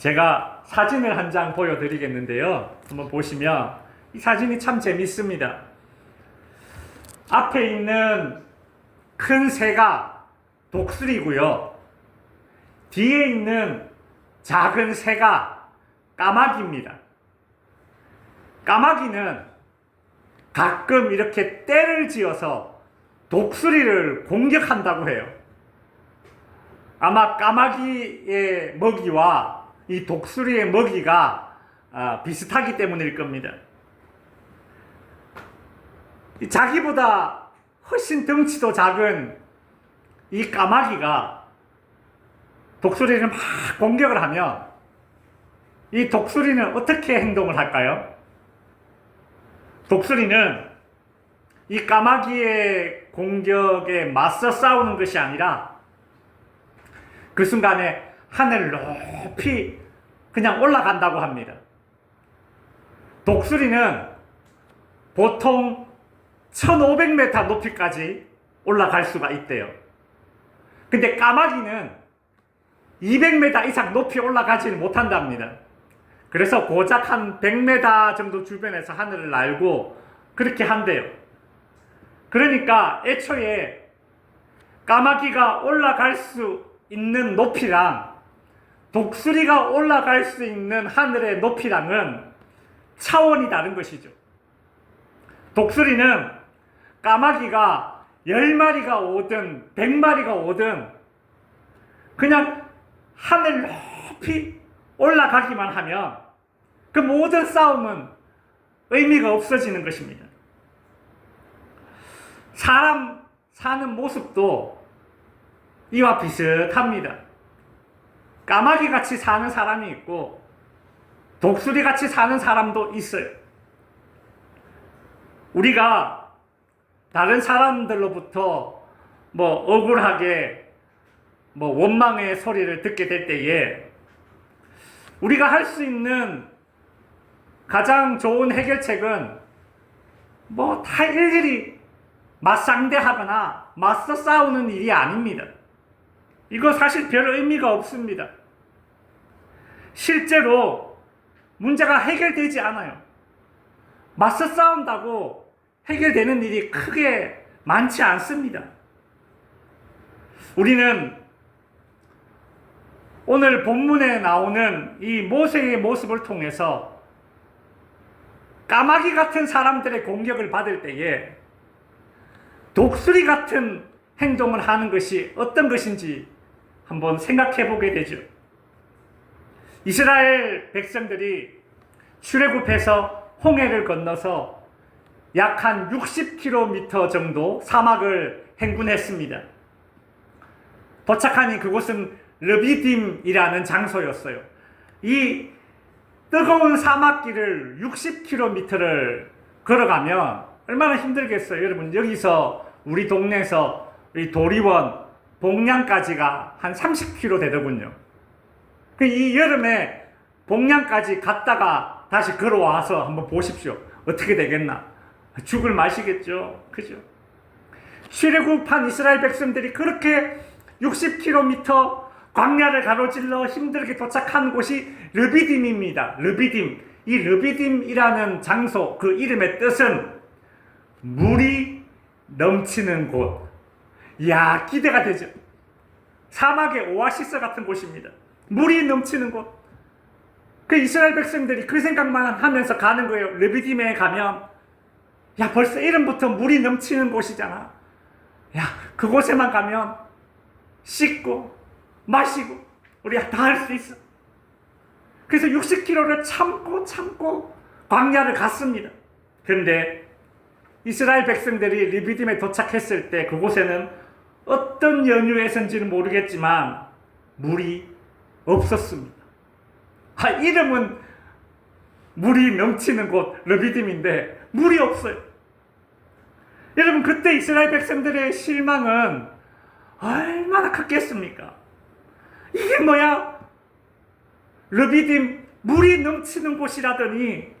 제가 사진을 한 장 보여드리겠는데요. 한번 보시면 이 사진이 참 재밌습니다. 앞에 있는 큰 새가 독수리고요. 뒤에 있는 작은 새가 까마귀입니다. 까마귀는 가끔 이렇게 때를 지어서 독수리를 공격한다고 해요. 아마 까마귀의 먹이와 이 독수리의 먹이가 아, 비슷하기 때문일 겁니다. 이 자기보다 훨씬 덩치도 작은 이 까마귀가 독수리를 막 공격을 하면 이 독수리는 어떻게 행동을 할까요? 독수리는 이 까마귀의 공격에 맞서 싸우는 것이 아니라 그 순간에 하늘 높이 그냥 올라간다고 합니다. 독수리는 보통 1500m 높이까지 올라갈 수가 있대요. 근데 까마귀는 200m 이상 높이 올라가지는 못한답니다. 그래서 고작 한 100m 정도 주변에서 하늘을 날고 그렇게 한대요. 그러니까 애초에 까마귀가 올라갈 수 있는 높이랑 독수리가 올라갈 수 있는 하늘의 높이랑은 차원이 다른 것이죠. 독수리는 까마귀가 10마리가 오든 100마리가 오든 그냥 하늘 높이 올라가기만 하면 그 모든 싸움은 의미가 없어지는 것입니다. 사람 사는 모습도 이와 비슷합니다. 까마귀 같이 사는 사람이 있고 독수리 같이 사는 사람도 있어요. 우리가 다른 사람들로부터 뭐 억울하게 뭐 원망의 소리를 듣게 될 때에 우리가 할 수 있는 가장 좋은 해결책은 뭐 다 일일이 맞상대하거나 맞서 싸우는 일이 아닙니다. 이거 사실 별 의미가 없습니다. 실제로 문제가 해결되지 않아요. 맞서 싸운다고 해결되는 일이 크게 많지 않습니다. 우리는 오늘 본문에 나오는 이 모세의 모습을 통해서 까마귀 같은 사람들의 공격을 받을 때에 독수리 같은 행동을 하는 것이 어떤 것인지 한번 생각해 보게 되죠. 이스라엘 백성들이 출애굽해서 홍해를 건너서 약 한 60km 정도 사막을 행군했습니다. 도착하니 그곳은 르비딤이라는 장소였어요. 이 뜨거운 사막길을 60km를 걸어가면 얼마나 힘들겠어요. 여러분, 여기서 우리 동네에서 이 도리원, 봉양까지가 한 30km 되더군요. 그이 여름에 봉양까지 갔다가 다시 걸어와서 한번 보십시오. 어떻게 되겠나? 죽을 맛이겠죠. 그죠? 출애굽한 이스라엘 백성들이 그렇게 60km 광야를 가로질러 힘들게 도착한 곳이 르비딤입니다. 르비딤. 이 르비딤이라는 장소, 그 이름의 뜻은 물이 넘치는 곳. 이야, 기대가 되죠. 사막의 오아시스 같은 곳입니다. 물이 넘치는 곳. 그 이스라엘 백성들이 그 생각만 하면서 가는 거예요. 르비딤에 가면, 야, 벌써 이름부터 물이 넘치는 곳이잖아. 야, 그곳에만 가면 씻고, 마시고, 우리가 다 할 수 있어. 그래서 60km를 참고 참고 광야를 갔습니다. 그런데 이스라엘 백성들이 리비딤에 도착했을 때 그곳에는 어떤 연유에서인지는 모르겠지만 물이 없었습니다. 아, 이름은 물이 넘치는 곳 르비딤인데 물이 없어요. 여러분 그때 이스라엘 백성들의 실망은 얼마나 컸겠습니까? 이게 뭐야? 르비딤 물이 넘치는 곳이라더니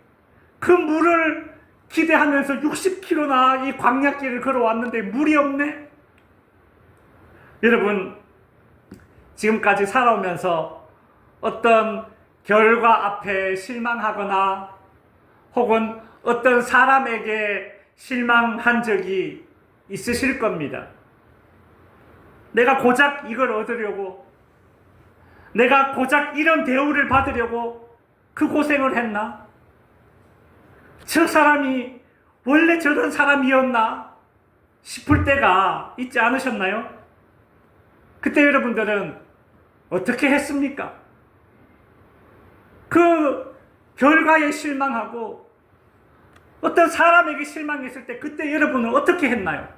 그 물을 기대하면서 60km나 이 광야길을 걸어왔는데 물이 없네? 여러분, 지금까지 살아오면서 어떤 결과 앞에 실망하거나 혹은 어떤 사람에게 실망한 적이 있으실 겁니다. 내가 고작 이걸 얻으려고, 내가 고작 이런 대우를 받으려고 그 고생을 했나? 저 사람이 원래 저런 사람이었나? 싶을 때가 있지 않으셨나요? 그때 여러분들은 어떻게 했습니까? 그 결과에 실망하고 어떤 사람에게 실망했을 때 그때 여러분은 어떻게 했나요?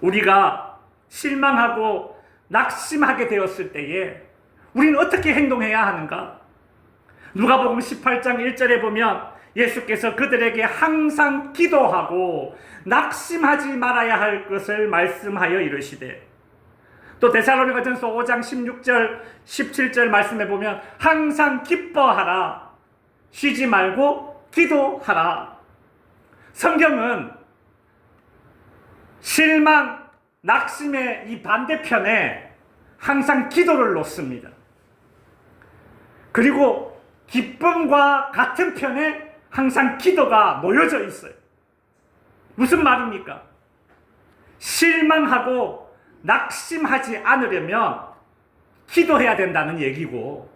우리가 실망하고 낙심하게 되었을 때에 우리는 어떻게 행동해야 하는가? 누가복음 18장 1절에 보면 예수께서 그들에게 항상 기도하고 낙심하지 말아야 할 것을 말씀하여 이르시되 또 데살로니가전서 5장 16절 17절 말씀해 보면 항상 기뻐하라 쉬지 말고 기도하라 성경은 실망 낙심의 이 반대편에 항상 기도를 놓습니다. 그리고 기쁨과 같은 편에 항상 기도가 놓여져 있어요. 무슨 말입니까? 실망하고 낙심하지 않으려면 기도해야 된다는 얘기고,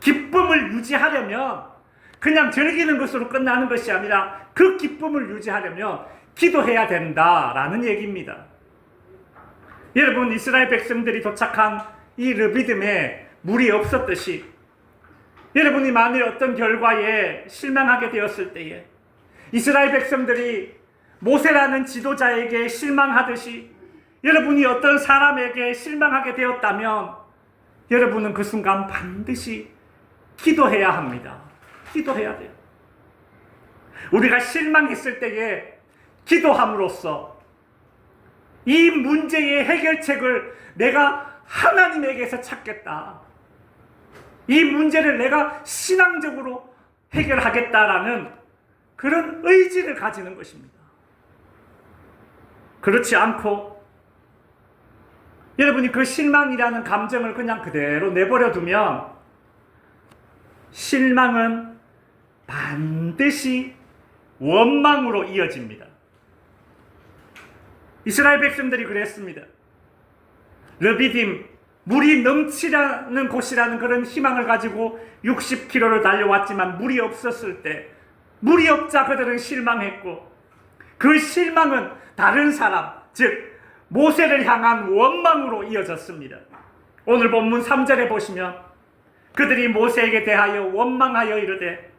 기쁨을 유지하려면 그냥 즐기는 것으로 끝나는 것이 아니라 그 기쁨을 유지하려면 기도해야 된다라는 얘기입니다. 여러분, 이스라엘 백성들이 도착한 이 르비듬에 물이 없었듯이 여러분이 만일 어떤 결과에 실망하게 되었을 때에 이스라엘 백성들이 모세라는 지도자에게 실망하듯이 여러분이 어떤 사람에게 실망하게 되었다면 여러분은 그 순간 반드시 기도해야 합니다. 기도해야 돼요. 우리가 실망했을 때에 기도함으로써 이 문제의 해결책을 내가 하나님에게서 찾겠다. 이 문제를 내가 신앙적으로 해결하겠다라는 그런 의지를 가지는 것입니다. 그렇지 않고 여러분이 그 실망이라는 감정을 그냥 그대로 내버려 두면 실망은 반드시 원망으로 이어집니다. 이스라엘 백성들이 그랬습니다. 르비딤 물이 넘치라는 곳이라는 그런 희망을 가지고 60km를 달려왔지만 물이 없었을 때 물이 없자 그들은 실망했고 그 실망은 다른 사람 즉 모세를 향한 원망으로 이어졌습니다. 오늘 본문 3절에 보시면 그들이 모세에게 대하여 원망하여 이르되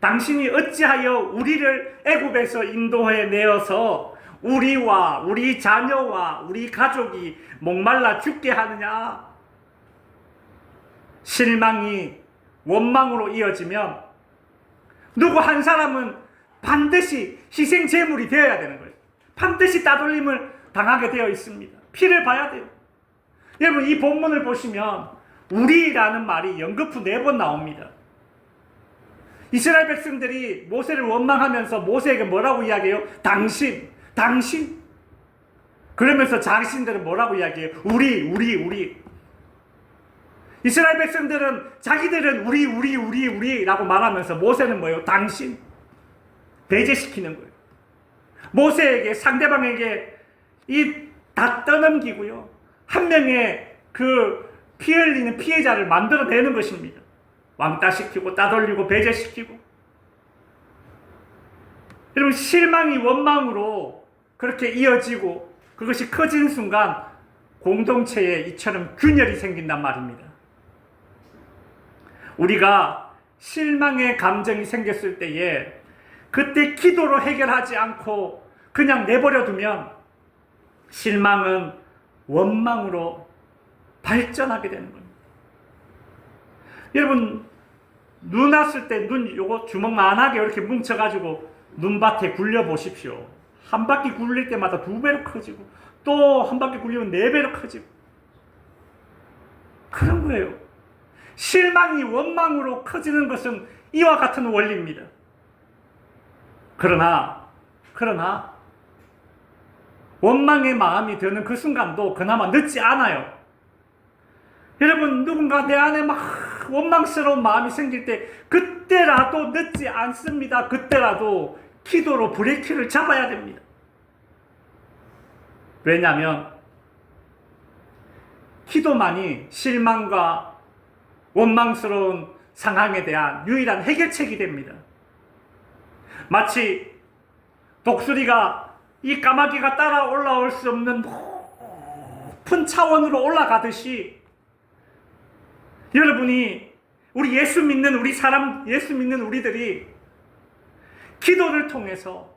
당신이 어찌하여 우리를 애굽에서 인도해 내어서 우리와 우리 자녀와 우리 가족이 목말라 죽게 하느냐? 실망이 원망으로 이어지면 누구 한 사람은 반드시 희생 제물이 되어야 되는 거예요. 반드시 따돌림을 당하게 되어 있습니다. 피를 봐야 돼요. 여러분 이 본문을 보시면 우리라는 말이 연거푸 네 번 나옵니다. 이스라엘 백성들이 모세를 원망하면서 모세에게 뭐라고 이야기해요? 당신, 당신. 그러면서 자신들은 뭐라고 이야기해요? 우리, 우리, 우리. 이스라엘 백성들은 자기들은 우리, 우리, 우리, 우리라고 말하면서 모세는 뭐예요? 당신. 배제시키는 거예요. 모세에게, 상대방에게 이 다 떠넘기고요. 한 명의 그 피 흘리는 피해자를 만들어내는 것입니다. 왕따시키고 따돌리고 배제시키고 여러분 실망이 원망으로 그렇게 이어지고 그것이 커진 순간 공동체에 이처럼 균열이 생긴단 말입니다. 우리가 실망의 감정이 생겼을 때에 그때 기도로 해결하지 않고 그냥 내버려 두면 실망은 원망으로 발전하게 되는 겁니다. 여러분 눈 왔을 때 눈 요거 주먹만하게 이렇게 뭉쳐가지고 눈밭에 굴려 보십시오. 한 바퀴 굴릴 때마다 두 배로 커지고 또 한 바퀴 굴리면 네 배로 커지고 그런 거예요. 실망이 원망으로 커지는 것은 이와 같은 원리입니다. 그러나 그러나 원망의 마음이 드는 그 순간도 그나마 늦지 않아요. 여러분 누군가 내 안에 막그 원망스러운 마음이 생길 때 그때라도 늦지 않습니다. 그때라도 기도로 브레이크를 잡아야 됩니다. 왜냐하면 기도만이 실망과 원망스러운 상황에 대한 유일한 해결책이 됩니다. 마치 독수리가 이 까마귀가 따라 올라올 수 없는 높은 차원으로 올라가듯이 여러분이 우리 예수 믿는 우리 사람 예수 믿는 우리들이 기도를 통해서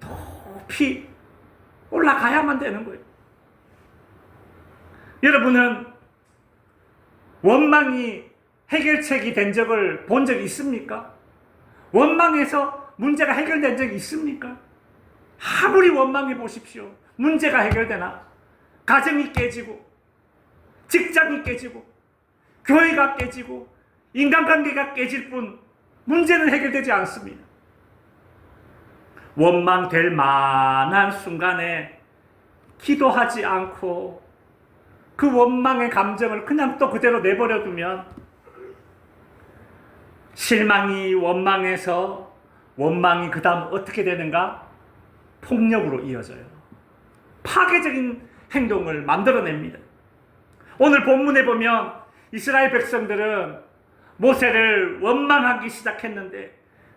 높이 올라가야만 되는 거예요. 여러분은 원망이 해결책이 된 적을 본 적 있습니까? 원망에서 문제가 해결된 적이 있습니까? 아무리 원망해 보십시오. 문제가 해결되나? 가정이 깨지고, 직장이 깨지고, 교회가 깨지고, 인간관계가 깨질 뿐 문제는 해결되지 않습니다. 원망될 만한 순간에 기도하지 않고 그 원망의 감정을 그냥 또 그대로 내버려 두면 실망이 원망해서 원망이 그 다음 어떻게 되는가? 폭력으로 이어져요. 파괴적인 행동을 만들어냅니다. 오늘 본문에 보면 이스라엘 백성들은 모세를 원망하기 시작했는데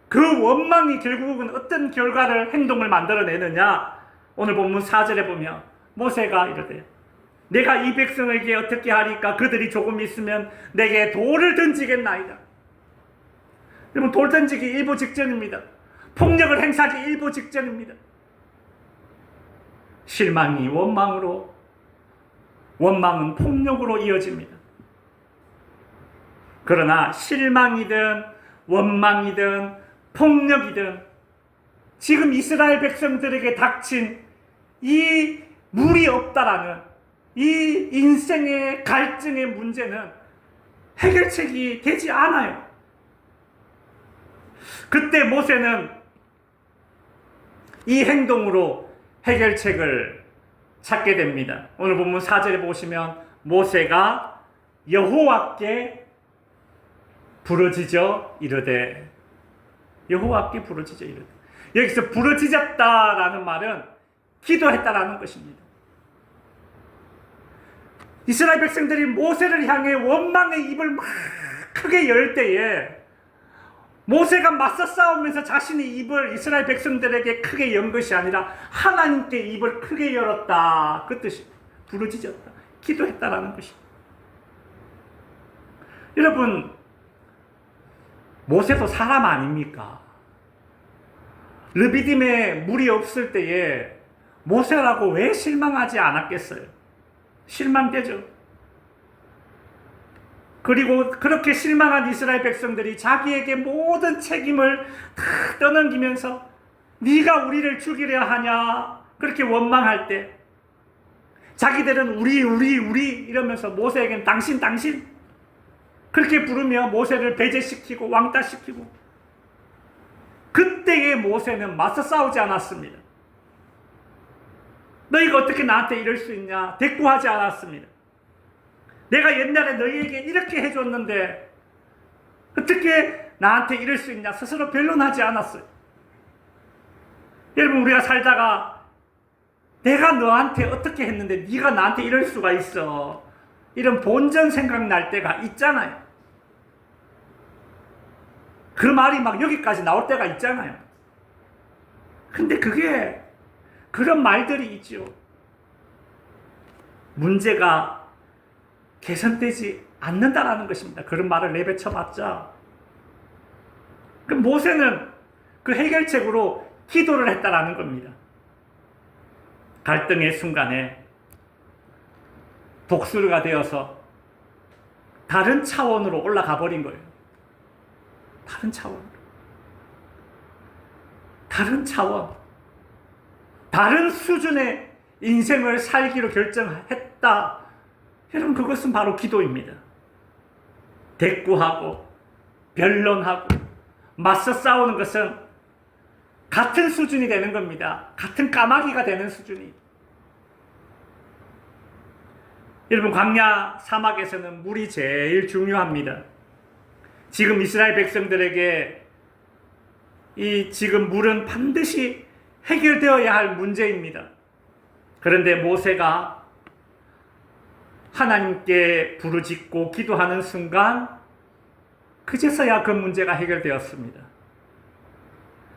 그 원망이 결국은 어떤 결과를 행동을 만들어내느냐? 오늘 본문 4절에 보면 모세가 이러대요. 내가 이 백성에게 어떻게 하리까 그들이 조금 있으면 내게 돌을 던지겠나이다. 여러분 돌 던지기 일보 직전입니다. 폭력을 행사하기 일보 직전입니다. 실망이 원망으로 원망은 폭력으로 이어집니다. 그러나 실망이든 원망이든 폭력이든 지금 이스라엘 백성들에게 닥친 이 물이 없다라는 이 인생의 갈증의 문제는 해결책이 되지 않아요. 그때 모세는 이 행동으로 해결책을 찾게 됩니다. 오늘 본문 4절에 보시면 모세가 여호와께 부러지죠 이르되 여호와께 부러지죠 이르되 여기서 부러지졌다라는 말은 기도했다라는 것입니다. 이스라엘 백성들이 모세를 향해 원망의 입을 막 크게 열 때에 모세가 맞서 싸우면서 자신의 입을 이스라엘 백성들에게 크게 연 것이 아니라 하나님께 입을 크게 열었다. 그 뜻이 부르짖었다. 기도했다라는 것이. 여러분 모세도 사람 아닙니까? 르비딤에 물이 없을 때에 모세라고 왜 실망하지 않았겠어요? 실망되죠. 그리고 그렇게 실망한 이스라엘 백성들이 자기에게 모든 책임을 다 떠넘기면서 네가 우리를 죽이려 하냐 그렇게 원망할 때 자기들은 우리 우리 우리 이러면서 모세에겐 당신 당신 그렇게 부르며 모세를 배제시키고 왕따시키고 그때의 모세는 맞서 싸우지 않았습니다. 너희가 어떻게 나한테 이럴 수 있냐 대꾸하지 않았습니다. 내가 옛날에 너희에게 이렇게 해줬는데 어떻게 나한테 이럴 수 있냐 스스로 변론하지 않았어요. 여러분 우리가 살다가 내가 너한테 어떻게 했는데 네가 나한테 이럴 수가 있어. 이런 본전 생각날 때가 있잖아요. 그 말이 막 여기까지 나올 때가 있잖아요. 근데 그게 그런 말들이 있죠. 문제가 개선되지 않는다라는 것입니다. 그런 말을 내뱉어봤자. 그 모세는 그 해결책으로 기도를 했다라는 겁니다. 갈등의 순간에 독수리가 되어서 다른 차원으로 올라가 버린 거예요. 다른 차원. 다른 차원. 다른 수준의 인생을 살기로 결정했다. 여러분, 그것은 바로 기도입니다. 대꾸하고, 변론하고, 맞서 싸우는 것은 같은 수준이 되는 겁니다. 같은 까마귀가 되는 수준이. 여러분, 광야 사막에서는 물이 제일 중요합니다. 지금 이스라엘 백성들에게 이 지금 물은 반드시 해결되어야 할 문제입니다. 그런데 모세가 하나님께 부르짖고 기도하는 순간 그제서야 그 문제가 해결되었습니다.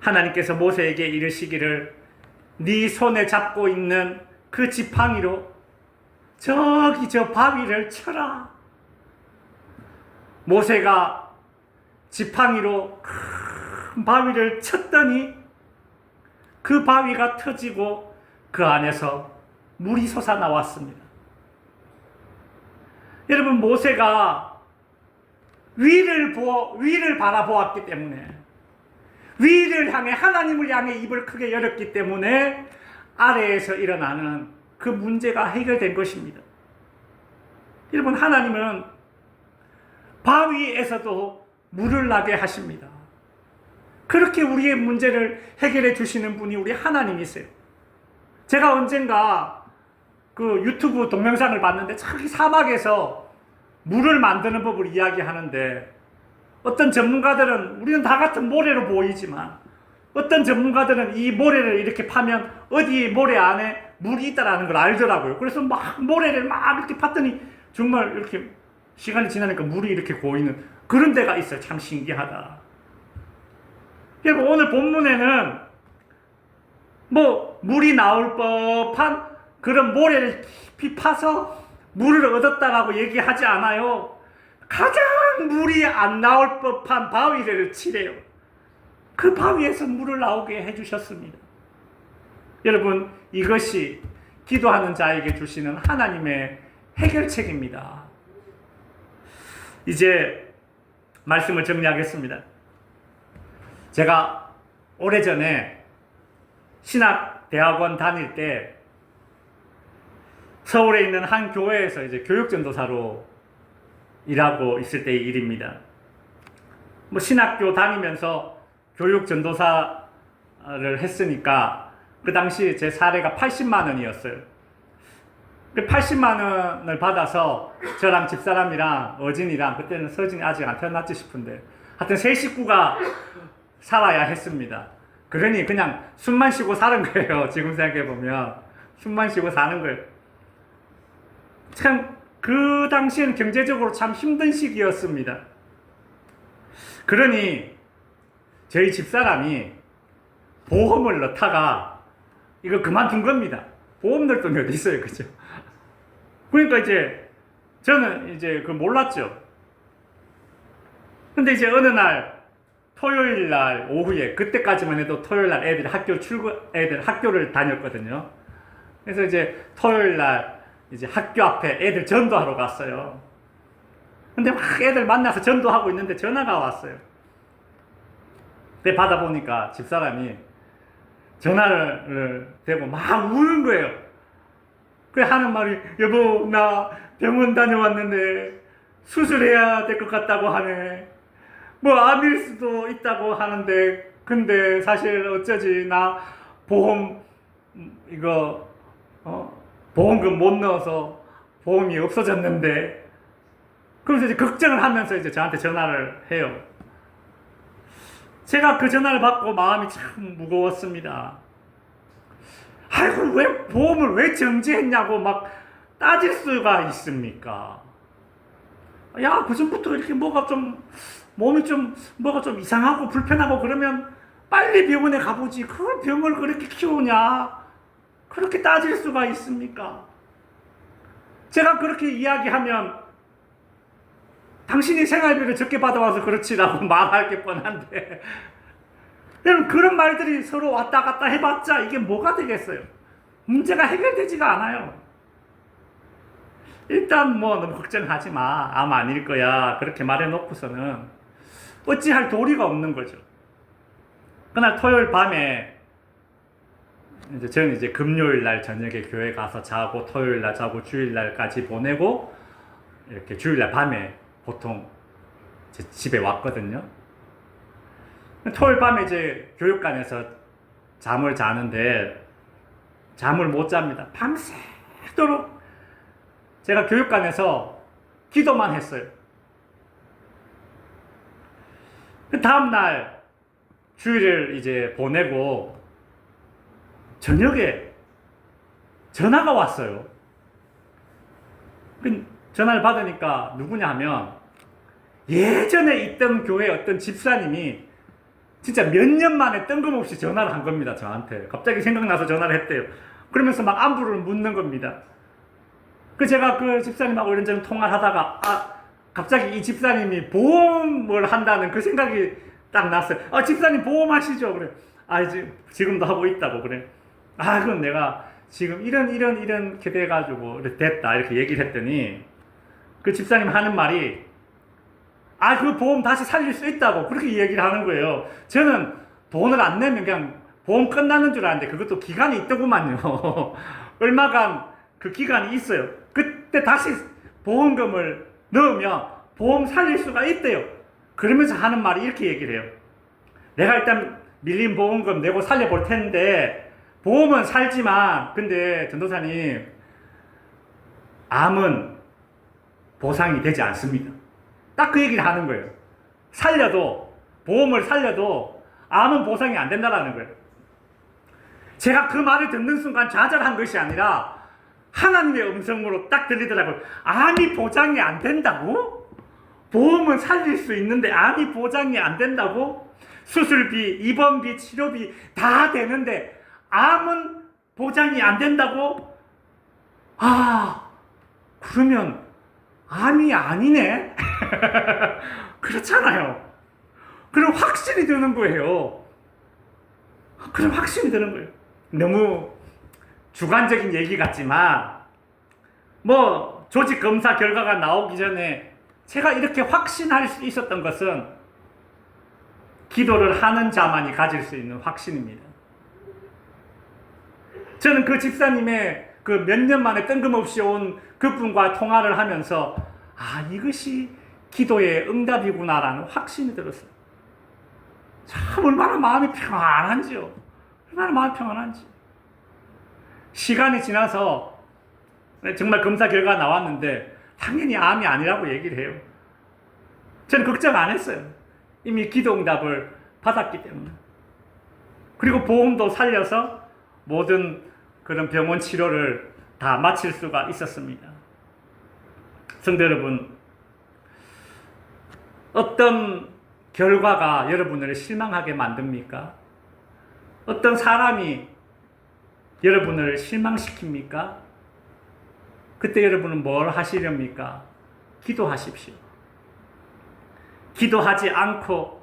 하나님께서 모세에게 이르시기를 네 손에 잡고 있는 그 지팡이로 저기 저 바위를 쳐라. 모세가 지팡이로 큰 바위를 쳤더니 그 바위가 터지고 그 안에서 물이 솟아 나왔습니다. 여러분 모세가 위를 보 위를 바라보았기 때문에 위를 향해 하나님을 향해 입을 크게 열었기 때문에 아래에서 일어나는 그 문제가 해결된 것입니다. 여러분 하나님은 바위에서도 물을 나게 하십니다. 그렇게 우리의 문제를 해결해 주시는 분이 우리 하나님이세요. 제가 언젠가 그 유튜브 동영상을 봤는데 저기 사막에서 물을 만드는 법을 이야기하는데 어떤 전문가들은 우리는 다 같은 모래로 보이지만 어떤 전문가들은 이 모래를 이렇게 파면 어디 모래 안에 물이 있다라는 걸 알더라고요. 그래서 막 모래를 막 이렇게 팠더니 정말 이렇게 시간이 지나니까 물이 이렇게 고이는 그런 데가 있어요. 참 신기하다. 여러분 오늘 본문에는 뭐 물이 나올 법한 그런 모래를 깊이 파서 물을 얻었다라고 얘기하지 않아요. 가장 물이 안 나올 법한 바위를 치래요. 그 바위에서 물을 나오게 해주셨습니다. 여러분 이것이 기도하는 자에게 주시는 하나님의 해결책입니다. 이제 말씀을 정리하겠습니다. 제가 오래전에 신학대학원 다닐 때 서울에 있는 한 교회에서 이제 교육전도사로 일하고 있을 때의 일입니다. 뭐 신학교 다니면서 교육전도사를 했으니까 그 당시 제 사례가 80만 원이었어요. 그 80만 원을 받아서 저랑 집사람이랑 어진이랑 그때는 서진이 아직 안 태어났지 싶은데 하여튼 세 식구가 살아야 했습니다. 그러니 그냥 숨만 쉬고 사는 거예요. 지금 생각해 보면 숨만 쉬고 사는 거예요. 참 그 당시엔 경제적으로 참 힘든 시기였습니다. 그러니 저희 집사람이 보험을 넣다가 이거 그만둔 겁니다. 보험 넣을 돈이 어디 있어요, 그죠? 그러니까 이제 저는 이제 그 몰랐죠. 근데 이제 어느 날 토요일 날 오후에 그때까지만 해도 토요일 날 애들이 학교 출근 애들 학교를 다녔거든요. 그래서 이제 토요일 날 이제 학교 앞에 애들 전도하러 갔어요. 근데 막 애들 만나서 전도하고 있는데 전화가 왔어요. 근데 받아보니까 집사람이 전화를 대고 막 우는 거예요. 그래 하는 말이 여보 나 병원 다녀왔는데 수술해야 될 것 같다고 하네. 뭐 암일 수도 있다고 하는데 근데 사실 어쩌지 나 보험 음, 이거 어 보험금 못 넣어서 보험이 없어졌는데 그래서 이제 걱정을 하면서 이제 저한테 전화를 해요. 제가 그 전화를 받고 마음이 참 무거웠습니다. 아이고 왜 보험을 왜 정지했냐고 막 따질 수가 있습니까? 야 그전부터 이렇게 뭐가 좀 몸이 좀 뭐가 좀 이상하고 불편하고 그러면 빨리 병원에 가보지 그걸 병을 그렇게 키우냐 그렇게 따질 수가 있습니까? 제가 그렇게 이야기하면 당신이 생활비를 적게 받아와서 그렇지라고 말할 게 뻔한데 여러분 그런 말들이 서로 왔다 갔다 해봤자 이게 뭐가 되겠어요? 문제가 해결되지가 않아요. 일단 뭐 너무 걱정하지 마. 암 아닐 거야. 그렇게 말해놓고서는 어찌할 도리가 없는 거죠. 그날 토요일 밤에 이제 저는 이제 금요일 날 저녁에 교회 가서 자고 토요일 날 자고 주일 날까지 보내고 이렇게 주일 날 밤에 보통 제 집에 왔거든요. 토요일 밤에 이제 교육관에서 잠을 자는데 잠을 못 잡니다. 밤새도록 제가 교육관에서 기도만 했어요. 그 다음날 주일을 이제 보내고 저녁에 전화가 왔어요. 그 전화를 받으니까 누구냐 하면 예전에 있던 교회 어떤 집사님이 진짜 몇 년 만에 뜬금없이 전화를 한 겁니다, 저한테. 갑자기 생각나서 전화를 했대요. 그러면서 막 안부를 묻는 겁니다. 그 제가 그 집사님하고 이런저런 통화를 하다가, 아, 갑자기 이 집사님이 보험을 한다는 그 생각이 딱 났어요. 아, 집사님 보험하시죠? 그래. 아, 지금도 하고 있다고 그래. 아, 그건 내가 지금 이런, 이런, 이런 게 돼가지고 이렇게 됐다. 이렇게 얘기를 했더니 그 집사님 하는 말이 아, 그 보험 다시 살릴 수 있다고 그렇게 얘기를 하는 거예요. 저는 돈을 안 내면 그냥 보험 끝나는 줄 알았는데 그것도 기간이 있더구만요. 얼마간 그 기간이 있어요. 그때 다시 보험금을 넣으면 보험 살릴 수가 있대요. 그러면서 하는 말이 이렇게 얘기를 해요. 내가 일단 밀린 보험금 내고 살려볼 텐데 보험은 살지만 근데 전도사님 암은 보상이 되지 않습니다. 딱 그 얘기를 하는 거예요. 살려도 보험을 살려도 암은 보상이 안 된다라는 거예요. 제가 그 말을 듣는 순간 좌절한 것이 아니라 하나님의 음성으로 딱 들리더라고요. 암이 보장이 안 된다고? 보험은 살릴 수 있는데 암이 보장이 안 된다고? 수술비, 입원비, 치료비 다 되는데 암은 보장이 안 된다고? 아, 그러면 암이 아니네? 그렇잖아요. 그럼 확신이 드는 거예요. 그럼 확신이 드는 거예요. 너무 주관적인 얘기 같지만, 뭐, 조직 검사 결과가 나오기 전에 제가 이렇게 확신할 수 있었던 것은 기도를 하는 자만이 가질 수 있는 확신입니다. 저는 그 집사님의 그 몇 년 만에 뜬금없이 온 그분과 통화를 하면서 아 이것이 기도의 응답이구나라는 확신이 들었어요. 참 얼마나 마음이 평안한지요. 얼마나 마음이 평안한지. 시간이 지나서 정말 검사 결과 나왔는데 당연히 암이 아니라고 얘기를 해요. 저는 걱정 안 했어요. 이미 기도 응답을 받았기 때문에. 그리고 보험도 살려서 모든 그런 병원 치료를 다 마칠 수가 있었습니다. 성도 여러분, 어떤 결과가 여러분을 실망하게 만듭니까? 어떤 사람이 여러분을 실망시킵니까? 그때 여러분은 뭘 하시렵니까? 기도하십시오. 기도하지 않고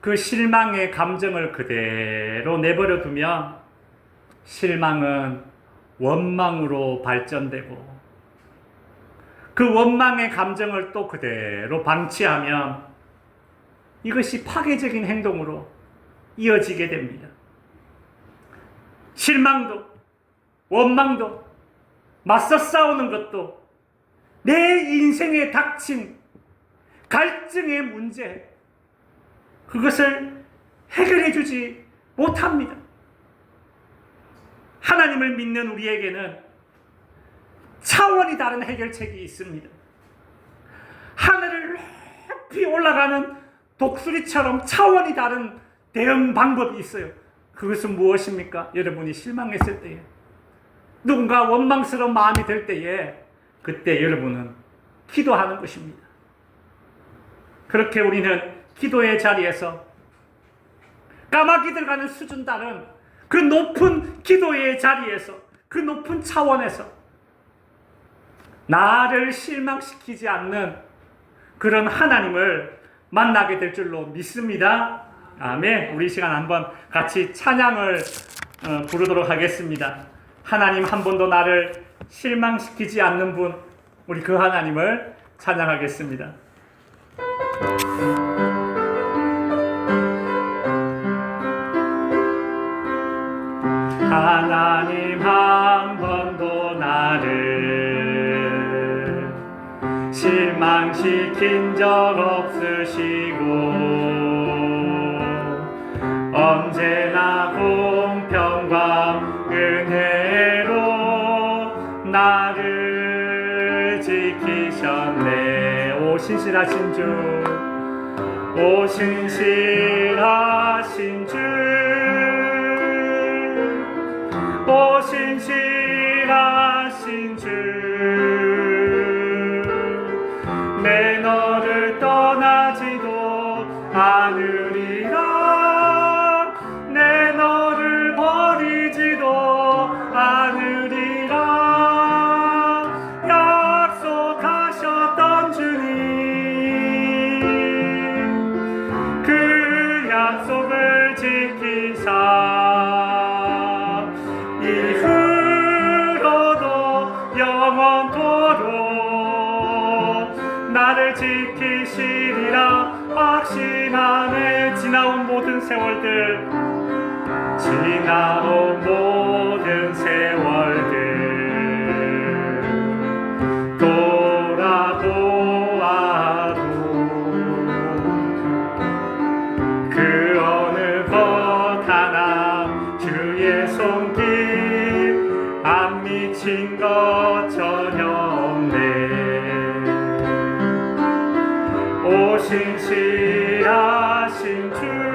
그 실망의 감정을 그대로 내버려 두면 실망은 원망으로 발전되고 그 원망의 감정을 또 그대로 방치하면 이것이 파괴적인 행동으로 이어지게 됩니다. 실망도, 원망도, 맞서 싸우는 것도 내 인생에 닥친 갈증의 문제, 그것을 해결해 주지 못합니다. 하나님을 믿는 우리에게는 차원이 다른 해결책이 있습니다. 하늘을 높이 올라가는 독수리처럼 차원이 다른 대응 방법이 있어요. 그것은 무엇입니까? 여러분이 실망했을 때에, 누군가 원망스러운 마음이 들 때에, 그때 여러분은 기도하는 것입니다. 그렇게 우리는 기도의 자리에서 까마귀 들어가는 수준 다른 그 높은 기도의 자리에서 그 높은 차원에서 나를 실망시키지 않는 그런 하나님을 만나게 될 줄로 믿습니다. 아멘. 우리 시간 한번 같이 찬양을 어, 부르도록 하겠습니다. 하나님 한 번도 나를 실망시키지 않는 분, 우리 그 하나님을 찬양하겠습니다. 하나님 한 번도 나를 실망시킨 적 없으시고 언제나 공평과 은혜로 나를 지키셨네. 오 신실하신 주오 신실하신 세월들 지나온 모든 세월들 돌아보아도 그 어느 것 하나 주의 손길 안 미친 것 전혀 없네. 오신 시하신 주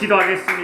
기도하겠습니다.